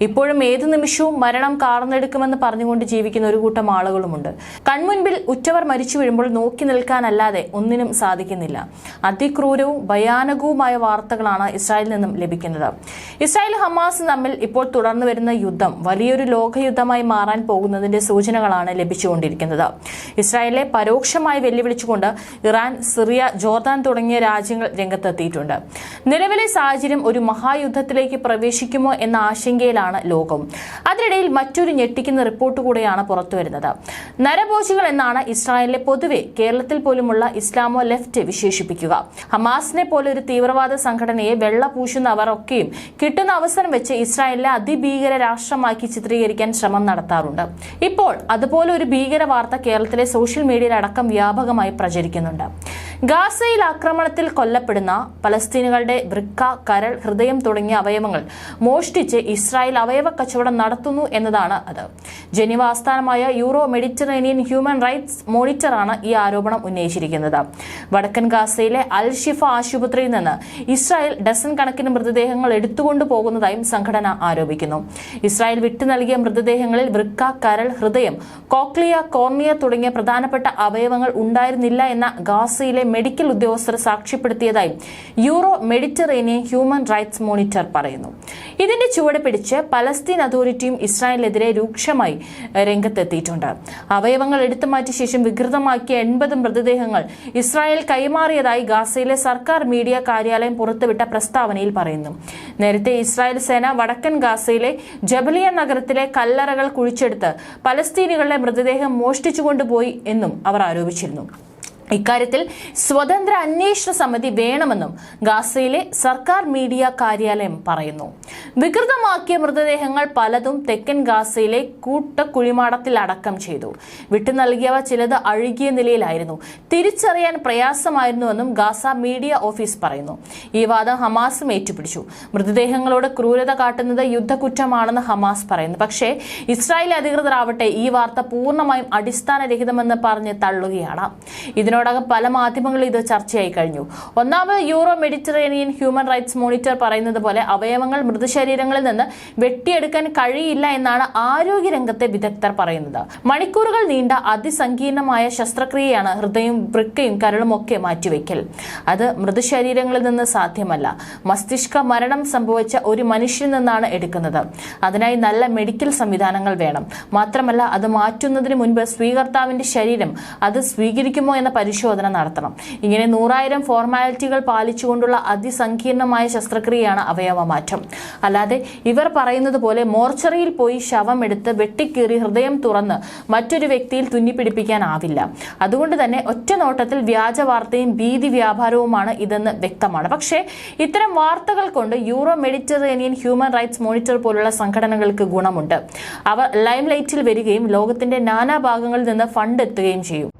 ഇപ്പോഴും ഏതു നിമിഷവും മരണം കാർന്നെടുക്കുമെന്ന് പറഞ്ഞുകൊണ്ട് ജീവിക്കുന്ന ഒരു കൂട്ടം ആളുകളുമുണ്ട്. കൺമുൻപിൽ ഉറ്റവർ മരിച്ചു വീഴുമ്പോൾ നോക്കി നിൽക്കാനല്ലാതെ ഒന്നിനും സാധിക്കുന്നില്ല. അതിക്രൂരവും ഭയാനകവുമായ വാർത്തകളാണ് ഇസ്രായേലിൽ നിന്നും ലഭിക്കുന്നത്. ഇസ്രായേൽ ഹമാസ് തമ്മിൽ ഇപ്പോൾ തുടർന്നു വരുന്ന യുദ്ധം വലിയൊരു ലോകയുദ്ധമായി മാറാൻ പോകുന്നതിന്റെ സൂചനകളാണ് ലഭിച്ചുകൊണ്ടിരിക്കുന്നത്. ഇസ്രായേലിനെ പരോക്ഷമായി വെല്ലുവിളിച്ചുകൊണ്ട് ഇറാൻ സിറിയ ജോർദാൻ തുടങ്ങിയ രാജ്യങ്ങൾ രംഗത്തെത്തിയിട്ടുണ്ട്. നിലവിലെ സാഹചര്യം ഒരു മഹായുദ്ധത്തിലേക്ക് പ്രവേശിക്കുമോ എന്ന ആശങ്കയിലാണ് ലോകം. അതിനിടയിൽ മറ്റൊരു ഞെട്ടിക്കുന്ന റിപ്പോർട്ട് കൂടെയാണ് പുറത്തുവരുന്നത് നരഭോജികൾ എന്നാണ് ഇസ്രായേലിലെ പൊതുവെ കേരളത്തിൽ പോലുമുള്ള ഇസ്ലാമോ ലെഫ്റ്റ് വിശേഷിപ്പിക്കുക. ഹമാസിനെ പോലെ ഒരു തീവ്രവാദ സംഘടനയെ വെള്ള പൂശുന്നവർ ഒക്കെയും കിട്ടുന്ന അവസരം വെച്ച് ഇസ്രായേലിലെ അതിഭീകര രാഷ്ട്രമാക്കി ചിത്രീകരിക്കാൻ ശ്രമം നടത്താറുണ്ട്. ഇപ്പോൾ അതുപോലെ ഒരു ഭീകര വാർത്ത കേരളത്തിലെ സോഷ്യൽ മീഡിയയിലടക്കം വ്യാപകമായി പ്രചരിക്കുന്നുണ്ട്. ഗാസയിൽ ആക്രമണത്തിൽ കൊല്ലപ്പെടുന്ന പലസ്തീനുകളുടെ വൃക്ക കരൾ ഹൃദയം തുടങ്ങിയ അവയവങ്ങൾ മോഷ്ടിച്ച് ഇസ്രായേൽ അവയവ കച്ചവടം നടത്തുന്നു എന്നതാണ് അത്. ജനീവ ആസ്ഥാനമായ യൂറോ മെഡിറ്ററേനിയൻ ഹ്യൂമൻ റൈറ്റ്സ് മോണിറ്ററാണ് ഈ ആരോപണം ഉന്നയിച്ചിരിക്കുന്നത്. വടക്കൻ ഗാസയിലെ അൽ ഷിഫ ആശുപത്രിയിൽ നിന്ന് ഇസ്രായേൽ ഡസൻ കണക്കിന് മൃതദേഹങ്ങൾ എടുത്തുകൊണ്ടു പോകുന്നതായും സംഘടന ആരോപിക്കുന്നു. ഇസ്രായേൽ വിട്ടു നൽകിയ മൃതദേഹങ്ങളിൽ വൃക്ക കരൾ ഹൃദയം കോക്ലിയ കോർണിയ തുടങ്ങിയ പ്രധാനപ്പെട്ട അവയവങ്ങൾ ഉണ്ടായിരുന്നില്ല എന്ന ഗാസയിലെ മെഡിക്കൽ ഉദ്യോഗസ്ഥർ സാക്ഷ്യപ്പെടുത്തിയതായി Euro Mediterranean human rights monitor പറയുന്നു. ഇതിന്റെ ചുവട് പിടിച്ച് പലസ്തീൻ അതോറിറ്റിയും ഇസ്രായേലിനെതിരെ രൂക്ഷമായി രംഗത്തെത്തിയിട്ടുണ്ട്. അവയവങ്ങൾ എടുത്തു മാറ്റിയ ശേഷം വികൃതമാക്കിയ എൺപത് മൃതദേഹങ്ങൾ ഇസ്രായേൽ കൈമാറിയതായി ഗാസയിലെ സർക്കാർ മീഡിയ കാര്യാലയം പുറത്തുവിട്ട പ്രസ്താവനയിൽ പറയുന്നു. നേരത്തെ ഇസ്രായേൽ സേന വടക്കൻ ഗാസയിലെ ജബലിയ നഗരത്തിലെ കല്ലറകൾ കുഴിച്ചെടുത്ത് പലസ്തീനികളുടെ മൃതദേഹം മോഷ്ടിച്ചുകൊണ്ടുപോയി എന്നും അവർ ആരോപിച്ചിരുന്നു. ഇക്കാര്യത്തിൽ സ്വതന്ത്ര അന്വേഷണ സമിതി വേണമെന്നും ഗാസയിലെ സർക്കാർ മീഡിയ കാര്യാലയം പറയുന്നു. വികൃതമാക്കിയ മൃതദേഹങ്ങൾ പലതും തെക്കൻ ഗാസയിലെ കൂട്ട കുഴിമാടത്തിൽ അടക്കം ചെയ്തു. വിട്ടു നൽകിയവ ചിലത് അഴുകിയ നിലയിലായിരുന്നു. തിരിച്ചറിയാൻ പ്രയാസമായിരുന്നുവെന്നും ഗാസ മീഡിയ ഓഫീസ് പറയുന്നു. ഈ വാദം ഹമാസും ഏറ്റുപിടിച്ചു. മൃതദേഹങ്ങളോട് ക്രൂരത കാട്ടുന്നത് യുദ്ധക്കുറ്റമാണെന്ന് ഹമാസ് പറയുന്നു. പക്ഷേ ഇസ്രായേൽ അധികൃതരാവട്ടെ ഈ വാർത്ത പൂർണമായും അടിസ്ഥാനരഹിതമെന്ന് പറഞ്ഞ് തള്ളുകയാണ്. ഇതിനോടകം പല മാധ്യമങ്ങളും ഇത് ചർച്ചയായി കഴിഞ്ഞു. ഒന്നാമത് Euro Mediterranean human rights monitor പറയുന്നത് പോലെ അവയവങ്ങൾ മൃതശരീരങ്ങളിൽ നിന്ന് വെട്ടിയെടുക്കാൻ കഴിയില്ല എന്നാണ് ആരോഗ്യരംഗത്തെ വിദഗ്ധർ പറയുന്നത്. മണിക്കൂറുകൾ നീണ്ട അതിസങ്കീർണമായ ശസ്ത്രക്രിയയാണ് ഹൃദയം വൃക്കയും കരളും ഒക്കെ മാറ്റിവെക്കൽ. അത് മൃതശരീരങ്ങളിൽ നിന്ന് സാധ്യമല്ല. മസ്തിഷ്ക മരണം സംഭവിച്ച ഒരു മനുഷ്യനിൽ നിന്നാണ് എടുക്കുന്നത്. അതിനായി നല്ല മെഡിക്കൽ സംവിധാനങ്ങൾ വേണം. മാത്രമല്ല അത് മാറ്റുന്നതിന് മുൻപ് സ്വീകർത്താവിന്റെ ശരീരം അത് സ്വീകരിക്കുമോ എന്ന പരിശോധന നടത്തണം. ഇങ്ങനെ നൂറായിരം ഫോർമാലിറ്റികൾ പാലിച്ചുകൊണ്ടുള്ള അതിസങ്കീർണമായ ശസ്ത്രക്രിയയാണ് അവയവ മാറ്റം അല്ലാതെ ഇവർ പറയുന്നത് പോലെ മോർച്ചറിയിൽ പോയി ശവം എടുത്ത് വെട്ടിക്കീറി ഹൃദയം തുറന്ന് മറ്റൊരു വ്യക്തിയിൽ തുന്നിപ്പിടിപ്പിക്കാനാവില്ല. അതുകൊണ്ട് തന്നെ ഒറ്റ നോട്ടത്തിൽ വ്യാജ വാർത്തയും ഭീതി വ്യാപാരവുമാണ് ഇതെന്ന് വ്യക്തമാണ്. പക്ഷേ ഇത്തരം വാർത്തകൾ കൊണ്ട് Euro Mediterranean human rights monitor പോലുള്ള സംഘടനകൾക്ക് ഗുണമുണ്ട്. അവർ ലൈംലൈറ്റിൽ വരികയും ലോകത്തിന്റെ നാനാഭാഗങ്ങളിൽ നിന്ന് ഫണ്ട് എത്തുകയും ചെയ്യും.